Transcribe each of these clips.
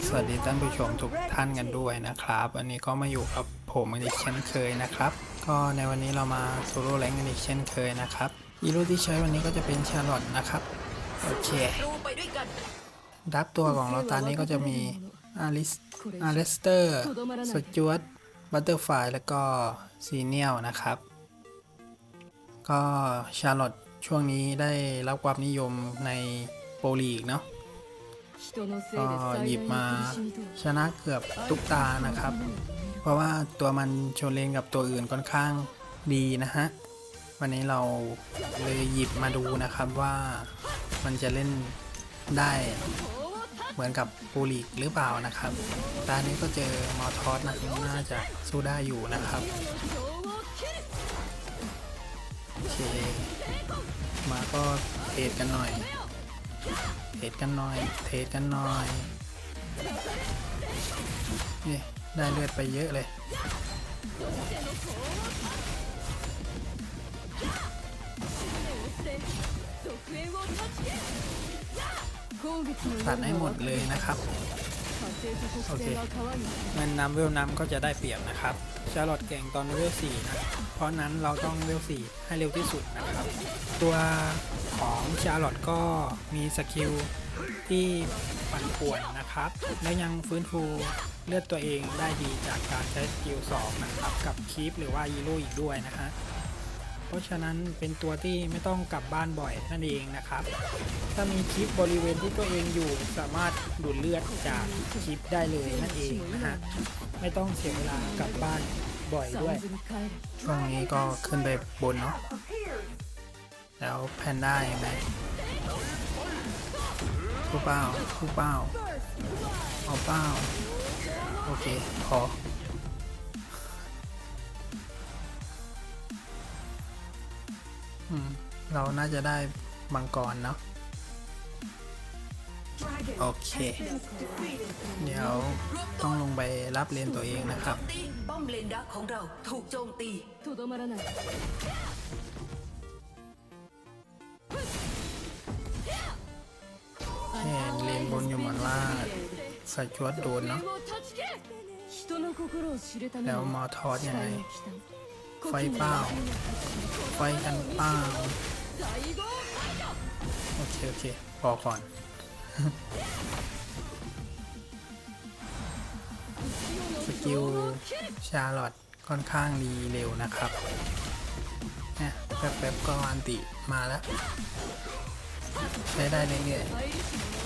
็สวัสดีท่านผู้ชมทุกท่านกันด้วยนะครับวันนี้ก็มาอยู่กับผมกันอีกเช่นเคยนะครับ ก็ในวันนี้เรามาโซโล่แรงกันอีกเช่นเคยนะครับฮีโร่ที่ใช้วันนี้ก็จะเป็นชาร์ลอตนะครับ โอเคดับตัวของเราตอนนี้ก็จะมีอาริสอาริสเตอร์สจวตบัตเตอร์ไฟแล้วก็ซีเนียลนะครับ ก็ชาร์ลอตช่วงนี้ได้รับความนิยมในโปรลีกเนาะ ก็หยิบมาชนะเกือบทุกตานะครับ เพราะว่าตัวมันชนเลนกับตัวอื่นค่อนข้างดีนะฮะ วันนี้เราเลยหยิบมาดูนะครับว่ามันจะเล่นได้เหมือนกับปูลิกหรือเปล่านะครับตานี้ก็เจอมอทอสนะน่าจะสู้ได้อยู่นะครับโอเคมาก็เทรดกันหน่อย เทรดกันหน่อย เทรดกันหน่อยนี่ได้เลือดไปเยอะเลย ตัดให้หมดเลยนะครับ โอเคเงินนำเวลนำก็จะได้เปรียบนะครับชาร์ลอตเก่งตอนเวล4นะ เพราะนั้นเราต้องเวล4ให้เร็วที่สุดนะครับ ตัว ของชาร์ลอตก็มีสกิลที่ปั่นป่วนนะครับ และยังฟื้นฟูเลือดตัวเองได้ดีจากการใช้สกิล2นะครับ กับคีปหรือว่ายีโร่อีกด้วยนะฮะเพราะฉะนั้นเป็นตัวที่ไม่ต้องกลับบ้านบ่อยนั่นเองนะครับ ถ้ามีคลิปบริเวณที่ตัวเองอยู่สามารถดูดเลือดจากคลิปได้เลยนั่นเองนะฮะไม่ต้องเสียเวลากลับบ้านบ่อยด้วยช่วงนี้ก็ขึ้นไปบนเนาะ แล้วแพนด้ายังไงผู้เป้าผู้เป้าเอาเป้าโอเคพออืมเราน่าจะได้มังกรเนาะโอเค เดี๋ยวต้องลงไปรับเลนตัวเองนะครับตีป้อมเลนดักของเราถูกโจมตี มาใส่ชวดโดนเนาะแล้วมอทอสยังไงไฟเป้าไฟกันเป้าโอเค โอเค พอก่อน สกิล ชาร์ลอตค่อนข้างดีเร็วนะครับเนี่ยแป๊บๆก็อันติมาแล้ว ใช้ได้เรื่อยๆ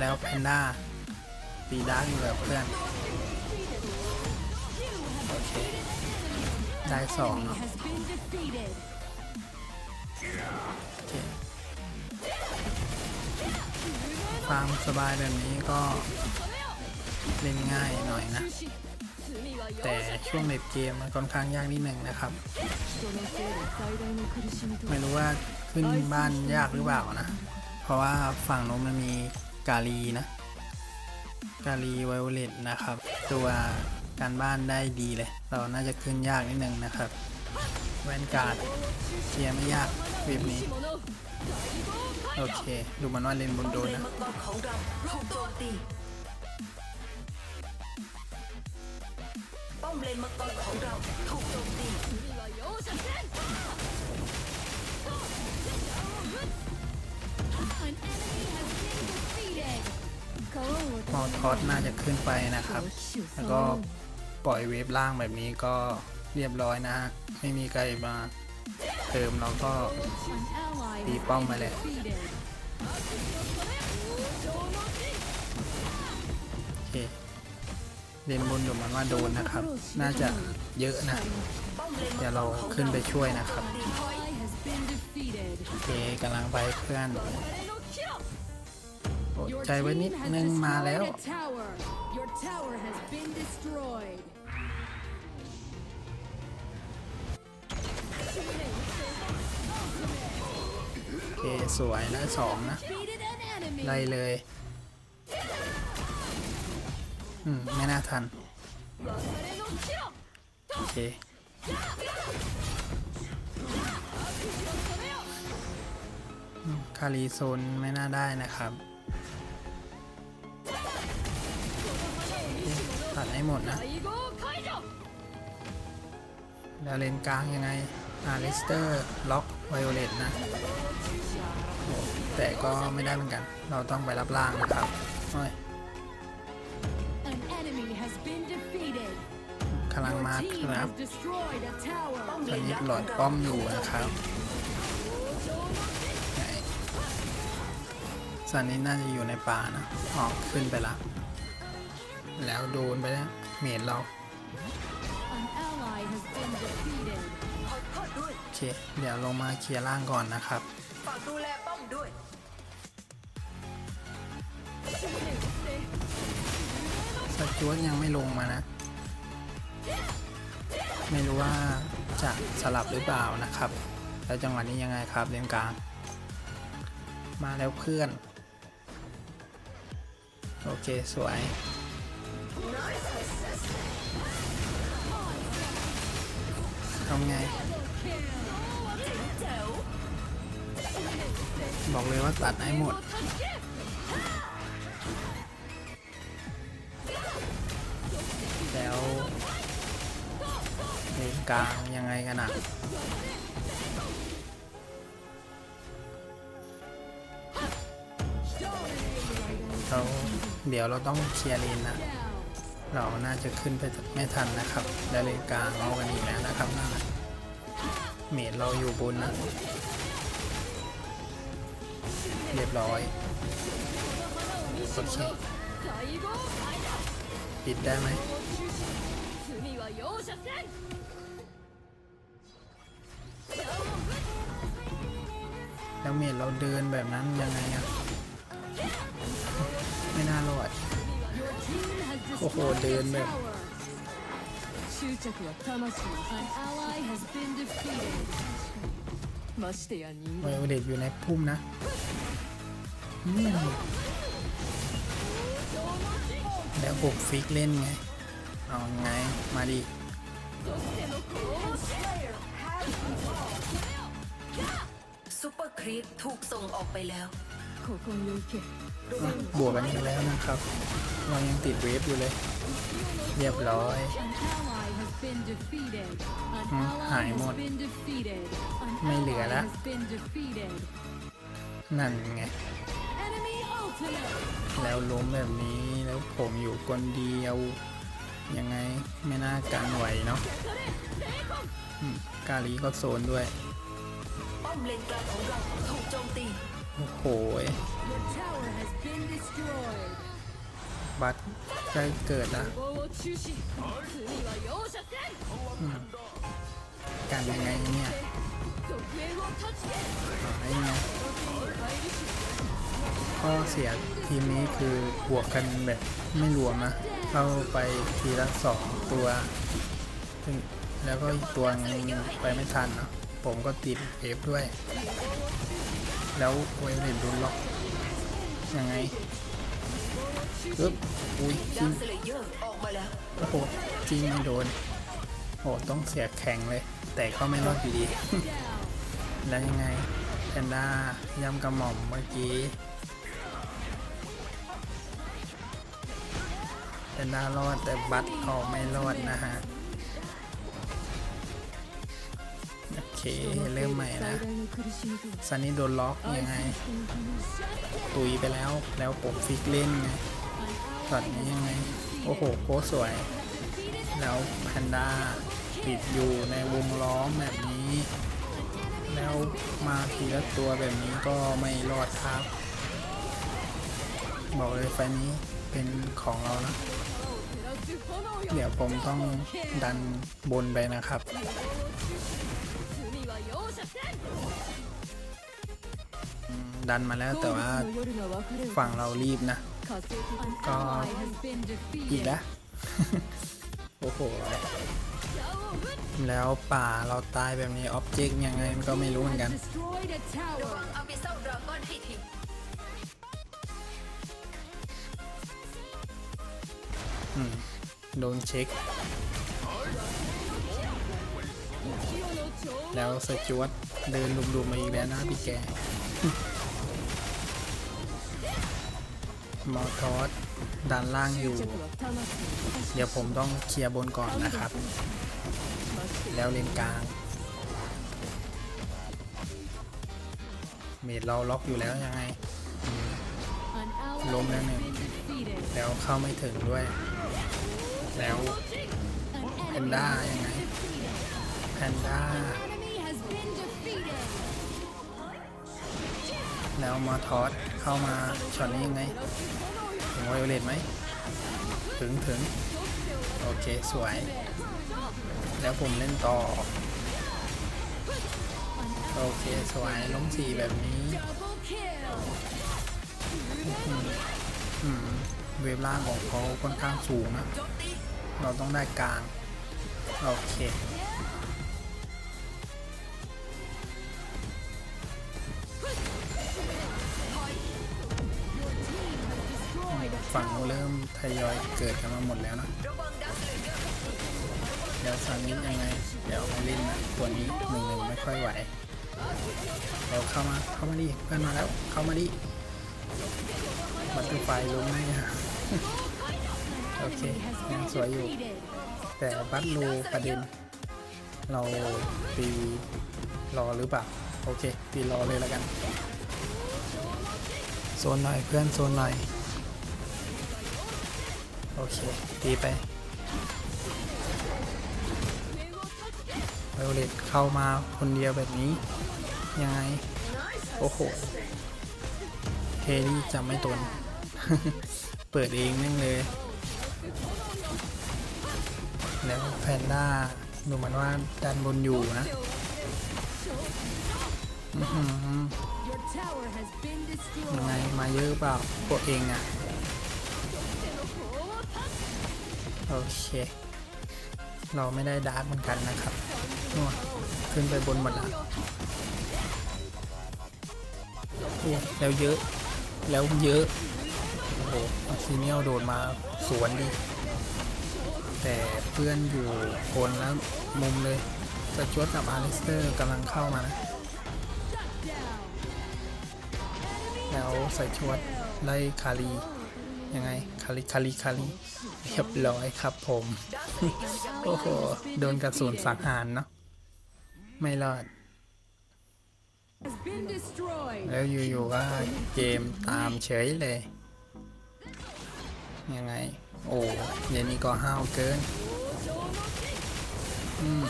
แล้วแพนด้าตีดาร์กอยู่แบบเพื่อนได้สองโอเคความสบายแบบนี้ก็เล่นง่ายหน่อยนะ แต่ช่วงเล็บเกมมันค่อนข้างยากนิดหนึ่งนะครับ ไม่รู้ว่าขึ้นบ้านยากหรือเปล่านะ ราะว่าฝั่งโน้นมันมีกาลีนะ กาลีไวโอเลตนะครับ ตัวการบ้านได้ดีเลย เราน่าจะขึ้นยากนิดนึงนะครับ แวนการ์ดเคลียร์ไม่ยากเว็บนี้ โอเค ดูมันว่าเล่นบนโดนนะป้อมเลนมังกรของเราถูกโจมตี พอท็อตน่าจะขึ้นไปนะครับ แล้วก็ปล่อยเวฟล่างแบบนี้ก็เรียบร้อยนะฮะ ไม่มีใครมาเติมเราก็ตีป้อมมาเลยเคเลนบนอยู่มันว่าโดนนะครับ น่าจะเยอะนะ เดี๋ยวเราขึ้นไปช่วยนะครับ โอเคกำลังไปเพื่อน ใจไว้นิดนึงมาแล้ว โอเค สวยนะสองนะ ไล่เลย อืม ไม่น่าทัน โอเคคารีโซนไม่น่าได้นะครับ ให้หมดนะดาเลนกลางยังไงอาริสเตอร์ล็อกไวโอเลตนะ แต่ก็ไม่ได้เหมือนกัน เราต้องไปรับล่างนะครับโอยกำลังมาครับตอนนี้หลอดป้อมอยู่นะครับสันนี้น่าจะอยู่ในป่านะ ออกขึ้นไปละ แล้วโดนไปแล้วเมดเรา An ally has been defeated ขอโทษด้วยโอเค เดี๋ยวลงมาเคลียร์ล่างก่อนนะครับ ฝากดูแลป้อมด้วยสจวตยังไม่ลงมานะ ไม่รู้ว่าจะสลับหรือเปล่านะครับ แล้วจังหวะนี้ยังไงครับเลนกลาง มาแล้วเพื่อน โอเค สวย ทำไง บอกเลยว่าตัดให้หมด แล้วเลนกลางยังไงกันอะเราเดี๋ยวเราต้องเคลียร์เลนนะ เราน่าจะขึ้นไปไม่ทันนะครับดาเลกาเอากันอีกแล้วนะครับเมดเราอยู่บนนะ เรียบร้อยโอเคปิดได้ไหมแล้วเมดเราเดินแบบนั้นยังไงอะไม่น่ารอด โอ้โห destroyed เดิน a แบบ tower 執着は魂 An ally has been defeated ましてや人 ไว 間 โอเลตอยู่ในพุ่มนะอืมแล้วบุกฟิกเล่นไง เอาไง มาดิ ซูเปอร์ครีปถูกส่งออกไปแล้ว ここに置け อ่ะ บวกกันอีกแล้วนะครับ เรายังติดเวฟอยู่เลย เรียบร้อยอหายหมด ไม่เหลือละนั่นไง แล้วล้มแบบนี้แล้วผมอยู่คนเดียว ยังไงไม่น่ากันไหวเนาะกาลีก็โซนด้วยป้อมเลนกลางของเราถูกโจมตี โอ้โหบัตใกล้เกิดนะการยังไงเนี่ยไอ้เนี่ยข้อเสียทีมนี้คือบวกกันแบบไม่รวมนะเข้าไปทีละสองตัว แล้วก็อีกตัวนไปไม่ทันเนาะผมก็ติดเอฟด้วย แล้วไวเลนโดนล็อกยังไงปึ๊บอุ้ยจริงโอ้โหจริงไม่โดนโอ้ต้องเสียแข็งเลย แต่ก็ไม่รอดอยู่ดี แล้วยังไงแพนด้ายำกระหม่อมเมื่อกี้แพนด้ารอดแต่บัตออกไม่รอดนะฮะ เค เริ่มใหม่นะซันนี่โดนล็อกยังไง ตุยไปแล้วแล้วผมฟิกเล่นไงช็อตนี้ยังไง โอ้โหโคสวย แล้วแพนด้าปิดอยู่ในวงล้อมแบบนี้ แล้วมาทีละตัวแบบนี้ก็ไม่รอดครับ บอกเลยไฟนี้เป็นของเรานะเดี๋ยวผมต้องดันบนไปนะครับ ดันมาแล้วแต่ว่าฝั่งเรารีบนะ ก็อีกแล้วโอ้โห แล้วป่าเราตายแบบนี้ ออบเจกต์ยังไงมันก็ไม่รู้เหมือนกัน โดนเช็ค แล้วสจวตเดินลุมๆมาอีกแล้วนะพี่แก มอทอสด้านล่างอยู่ เดี๋ยวผมต้องเคลียร์บนก่อนนะครับ แล้วเลนกลาง เมดเราล็อกอยู่แล้วยังไง ล้มแล้วหนึ่งแล้วเข้าไม่ถึงด้วย แล้วแพนด้ายังไงแพนด้าแล้วมอทอส เข้ามาช็อตนี้ยังไงถึงไวโอเลตไหมถึงถึงโอเคสวย แล้วผมเล่นต่อ โอเคสวยล้มสี่แบบนี้อืมเวฟล่างของเขาค่อนข้างสูงนะ เราต้องได้กลาง โอเค เริ่มทยอยเกิดกันมาหมดแล้วนะเดี๋ยวฝั่งนี้ยังไง เดี๋ยวม่เล่นนะตัวนี้หนึ่งหนึ่งไม่ค่อยไหวเราเข้ามาเข้ามาดิเพื่อนมาแล้วเข้ามาดิบัตเตอร์ไฟล้มไหมอะโอเคยังสวยอยู่ แต่บัตลูประเด็น เราตีรอหรือเปล่าโอเคตีรอเลยแล้วกันโซนหน่อยเพื่อนโซนหน่อย โอเค ตีไปไวโอเลตเข้ามาคนเดียวแบบนี้ ยังไง โอ้โหเทนี่จำไม่ตน เปิดเองแม่งเลย แล้วแพนด้าดูเหมือนว่าดันบนอยู่นะยังไงมาเยอะเปล่าพวกเองอะ่ะ โอเค เราไม่ได้ดาร์กเหมือนกันนะครับนู่นขึ้นไปบนหมดละโอ้แล้วเยอะ แล้วเยอะ โอ้โหซีเนียลโดดมาสวนดิ แต่เพื่อนอยู่คนแล้วมุมเลยสจวตกับอาริสเตอร์กำลังเข้ามานะ แล้วใส่ชวดไล่คารี รีคารีคารีเรียบร้อยครับผม โอ้โห โดนกระสุนสังหารเนาะ ไม่รอด แล้วอยู่ๆก็เกมตามเฉยเลย ยังไง โอ้เดี๋ยวนี้ก็ห้าวเกิน อืม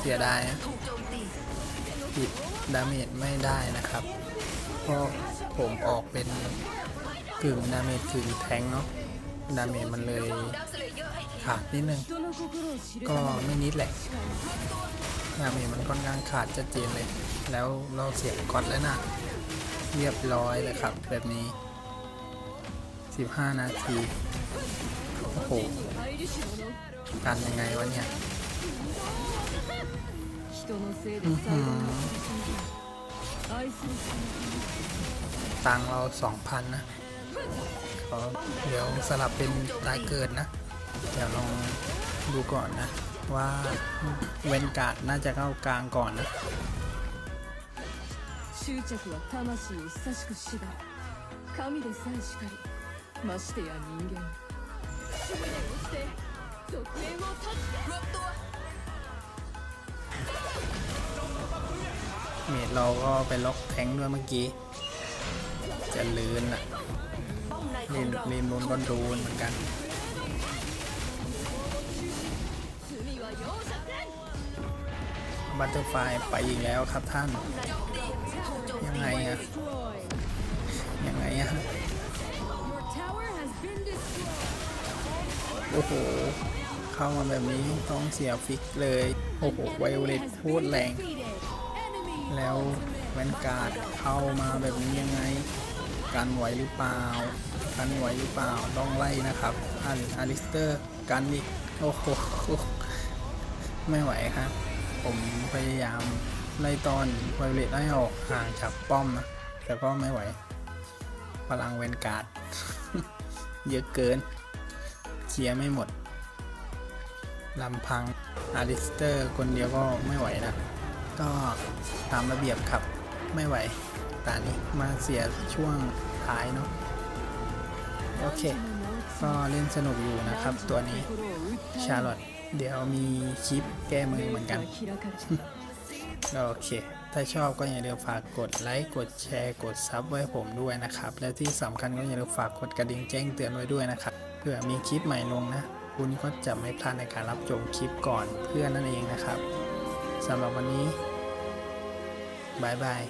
เสียดายนะปิดดาเมจไม่ได้นะครับ เพราะผมออกเป็น คือดาเมจคือแทงเนาะดาเมจมันเลยขาดนิดนึง ก็ไม่นิดแหละดาเมจมันค่อนข้างขาดจะเจนเลย แล้วเราเสียก๊อตแล้วนะเรียบร้อยเลยครับ แบบนี้ 15 นาที โอ้โหกันยังไงวะเนี่ยตังเรา 2,000 นะ ขอเดี๋ยวสลับเป็นตายเกิดนะ เดี๋ยวลองดูก่อนนะ ว่าเวนการ์ดน่าจะเข้ากลางก่อนนะ 執着は魂を久しく縛る神でさえしかりましてや人間執念をして続縁を断つ รวมตัว เมดเราก็ไปล็อกแทงค์ด้วยเมื่อกี้ จะลื่นอ่ะ เลมีลมโดนโดนโดนเหมือนกันบัตเตอร์ไฟไปอีกแล้วครับท่าน ยังไงอะยังไงอะโอ้โห เข้ามาแบบนี้ต้องเสียฟิกเลย โอ้โหไวโอเลตพูดแรง แล้วแวนการ์ดเข้ามาแบบนี้ยังไง การไหวหรือเปล่า กันไหวหรือเปล่าต้องไล่นะครับอาอาริสเตอร์กันอีกโอ้โหไม่ไหวครับ ผมพยายามไล่ตอนไวเลตให้ออกห่างจากป้อมนะแต่ก็ไม่ไหว พลังแวนการ์ด เยอะเกิน เคลียร์ไม่หมดลำพังอาริสเตอร์คนเดียวก็ไม่ไหวนะ ก็ตามระเบียบครับ ไม่ไหวตานี้มาเสียช่วงท้ายเนาะ โอเค ก็เล่นสนุกอยู่นะครับ ตัวนี้ชาร์ลอตเดี๋ยวมีคลิปแก้มือเหมือนกัน โอเค ถ้าชอบก็อย่าลืมฝากกดไลค์ กดแชร์ กดซับไว้ผมด้วยนะครับ และที่สำคัญก็อย่าลืมฝากกดกระดิ่งแจ้งเตือนไว้ด้วยนะครับ เพื่อมีคลิปใหม่ลงนะ คุณก็จะไม่พลาดในการรับชมคลิปก่อนเพื่อนนั่นเองนะครับสำหรับวันนี้บายบาย